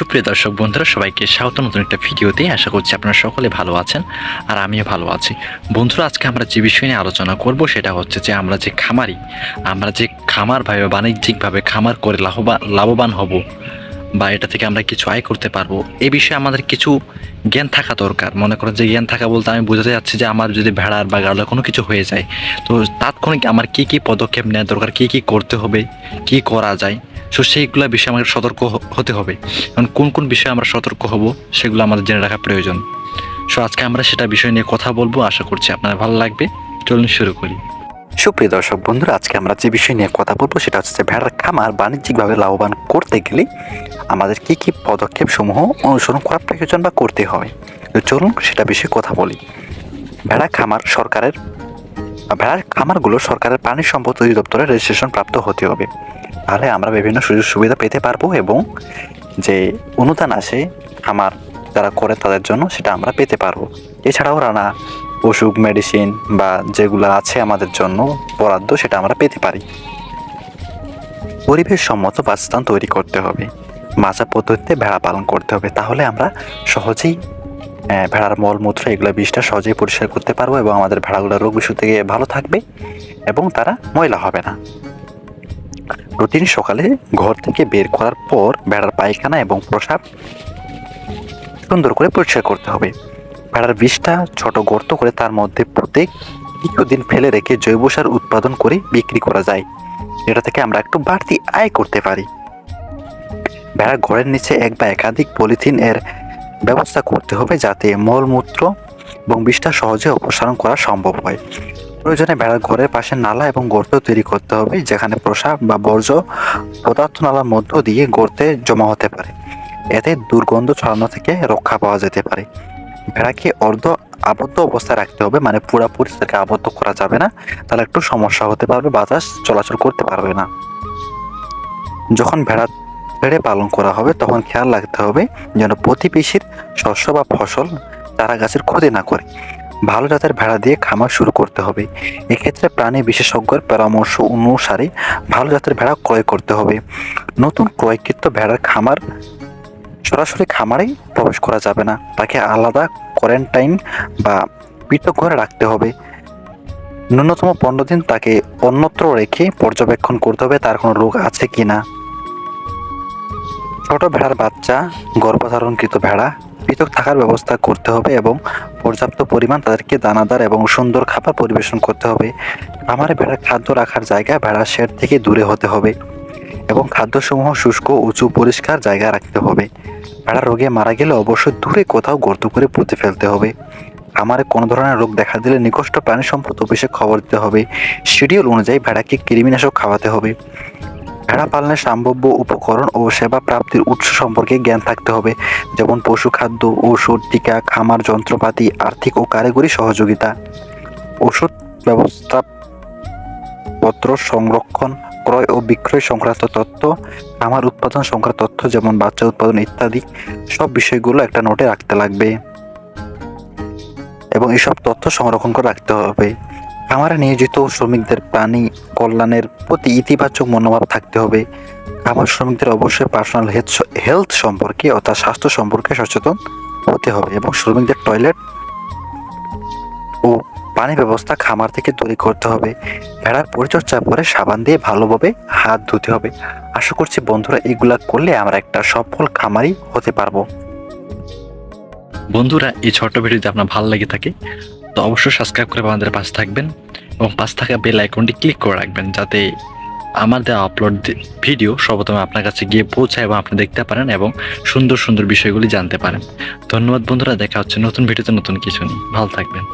সুপ্রিয় দর্শক বন্ধুরা, সবাইকে স্বাগত নতুন একটা ভিডিওতে। আশা করছি আপনারা সকলে ভালো আছেন আর আমিও ভালো আছি। বন্ধুরা, আজকে আমরা যে বিষয় নিয়ে আলোচনা করব সেটা হচ্ছে যে আমরা যে খামারি, আমরা যে খামারভাবে বাণিজ্যিকভাবে খামার করে লাভবান লাভবান হব। বা এটা থেকে আমরা কিছু আয় করতে পারব, এ বিষয়ে আমাদের কিছু জ্ঞান থাকা দরকার। মনে করেন যে জ্ঞান থাকা বলতে আমি বোঝাতে যাচ্ছি যে আমার যদি ভেড়ার বা গাড়ার কোনো কিছু হয়ে যায়, তো তাৎক্ষণিক আমার কি কি পদক্ষেপ নেওয়া দরকার, কি কি করতে হবে, কি করা যায় সো সেইগুলো বিষয়ে আমাদের সতর্ক হতে হবে। কারণ কোন কোন বিষয়ে আমরা সতর্ক হব, সেগুলো আমাদের জেনে রাখা প্রয়োজন। সো আজকে আমরা সেটা বিষয় নিয়ে কথা বলব। আশা করছি আপনার ভালো লাগবে। চলুন শুরু করি। সুপ্রিয় দর্শক বন্ধুরা, আজকে আমরা যে বিষয় নিয়ে কথা বলব সেটা হচ্ছে ভেড়ার খামার বাণিজ্যিকভাবে লাভবান করতে গেলে আমাদের কি কি পদক্ষেপ সমূহ অনুসরণ করা প্রয়োজন বা করতে তো চলুন সেটা বিষয়ে কথা বলি। ভেড়া খামার সরকারের, ভেড়ার খামারগুলো সরকারের প্রাণী সম্পদ অধিদপ্তরের রেজিস্ট্রেশন প্রাপ্ত হতে হবে। তাহলে আমরা বিভিন্ন সুযোগ সুবিধা পেতে পারব এবং যে অনুদান আসে খামার যারা করে তাদের জন্য সেটা আমরা পেতে পারব। এছাড়াও রানা অসুখ মেডিসিন বা যেগুলো আছে আমাদের জন্য বরাদ্দ সেটা আমরা পেতে পারি। পরিবেশ সম্মত বাসস্থান তৈরি করতে হবে। মাজা পদ্ধতিতে ভেড়া পালন করতে হবে। তাহলে আমরা সহজেই ভেড়ার মলমূত্র এগুলো বিষটা সহজেই পরিষ্কার করতে পারব এবং আমাদের ভেড়াগুলো রোগ বিষয় থেকে ভালো থাকবে এবং তারা ময়লা হবে না। প্রতিদিন সকালে ঘর থেকে বের করার পর ভেড়ার পায়খানা এবং প্রসাব সুন্দর করে পরিষ্কার করতে হবে। ভেড়ার বিষটা ছোট গর্ত করে তার মধ্যে প্রত্যেক কিছুদিন ফেলে রেখে জৈব সার উৎপাদন করে বিক্রি করা যায়। এটা থেকে আমরা একটু বাড়তি আয় করতে পারি। ভেড়া ঘরের নিচে এক বা একাধিক পলিথিন এর ব্যবস্থা করতে হবে যাতে মলমূত্র এবং বিষটা সহজে অপসারণ করা সম্ভব হয়। প্রয়োজনে ভেড়ার ঘরের পাশে নালা এবং গর্ত তৈরি করতে হবে, যেখানে প্রসাব বা বর্জ্য পদার্থ নালার মধ্য দিয়ে গর্তে জমা হতে পারে। এতে দুর্গন্ধ ছড়ানো থেকে রক্ষা পাওয়া যেতে পারে। ভেড়াকে অর্ধ আবদ্ধ অবস্থায় রাখতে হবে মানে পুরাপুরি তাকে আবদ্ধ করা যাবে না। তাহলে একটু সমস্যা হতে পারবে বাতাস চলাচল করতে পারবে না। যখন ভেড়া ছেড়ে পালন করা হবে, তখন খেয়াল রাখতে হবে যেন প্রতিবেশীর শস্য বা ফসল চারা গাছের ক্ষতি না করে। ভালো জাতের ভেড়া দিয়ে খামার শুরু করতে হবে। এক্ষেত্রে প্রাণী বিশেষজ্ঞের পরামর্শ অনুসারে ভালো জাতের ভেড়া ক্রয় করতে হবে। নতুন ক্রয়কৃত ভেড়ার খামার সরাসরি খামারেই প্রবেশ করা যাবে না। তাকে আলাদা কোয়ারেন্টাইন বা পৃথক ঘরে রাখতে হবে। ন্যূনতম পনেরো দিন তাকে অন্যত্র রেখে পর্যবেক্ষণ করতে হবে তার কোনো রোগ আছে কি না। ছোট ভেড়ার বাচ্চা, গর্ভধারণকৃত ভেড়া, পৃথক থাকার ব্যবস্থা করতে হবে এবং পর্যাপ্ত পরিমাণ তাদেরকে দানাদার এবং সুন্দর খাবার পরিবেশন করতে হবে। খামারে ভেড়ার খাদ্য রাখার জায়গা ভেড়ার শেড থেকে দূরে হতে হবে এবং খাদ্যসমূহ শুষ্ক, উঁচু, পরিষ্কার জায়গায় রাখতে হবে। ভেড়া রোগে মারা গেলে অবশ্যই দূরে কোথাও গর্ত করে পুঁতে ফেলতে হবে। খামারে কোনো ধরনের রোগ দেখা দিলে নিকষ্ট প্রাণী সম্পদ অফিসে খবর দিতে হবে। শিডিউল অনুযায়ী ভেড়াকে কৃমিনাশক খাওয়াতে হবে। ভেড়া পালনের সম্ভাব্য উপকরণ ও সেবা প্রাপ্তির উৎস সম্পর্কে জ্ঞান থাকতে হবে। যেমন পশু খাদ্য, ওষুধ, টিকা, খামার, যন্ত্রপাতি, আর্থিক ও কারিগরি সহযোগিতা। ওষুধ ব্যবস্থা পত্র সংরক্ষণ ক্রয় ও বিক্রয় সংক্রান্ত তথ্য, খামার উৎপাদন সংক্রান্ত তথ্য যেমন বাচ্চা উৎপাদন ইত্যাদি, সব বিষয়গুলো একটা নোটে রাখতে লাগবে। এবং এসব তথ্য সংরক্ষণ করে রাখতে হবে। খামারে নিয়োজিত শ্রমিকদের প্রাণী কল্যাণের প্রতি ইতিবাচক মনোভাব থাকতে হবে। খামার শ্রমিকদের অবশ্যই পার্সোনাল হেলথ সম্পর্কে অর্থাৎ স্বাস্থ্য সম্পর্কে সচেতন হতে হবে এবং শ্রমিকদের টয়লেট ও পানি ব্যবস্থা খামার থেকে তৈরি করতে হবে। ভেড়ার পরিচর্যার পরে সাবান দিয়ে ভালোভাবে হাত ধুতে হবে। আশা করছি বন্ধুরা এগুলা করলে আমরা একটা সফল খামারি হতে পারব। বন্ধুরা, এই ছোট্ট ভিডিওতে আপনার ভালো লেগে থাকে, তো অবশ্যই সাবস্ক্রাইব করে আমাদের পাশে থাকবেন এবং পাশে থাকা বেল আইকনটি ক্লিক করে রাখবেন যাতে আমার দেওয়া আপলোড ভিডিও সর্বপ্রথমে আপনার কাছে গিয়ে পৌঁছায় এবং আপনি দেখতে পারেন এবং সুন্দর সুন্দর বিষয়গুলি জানতে পারেন। ধন্যবাদ বন্ধুরা, দেখা হচ্ছে নতুন ভিডিওতে নতুন কিছু নিয়ে। ভালো থাকবেন।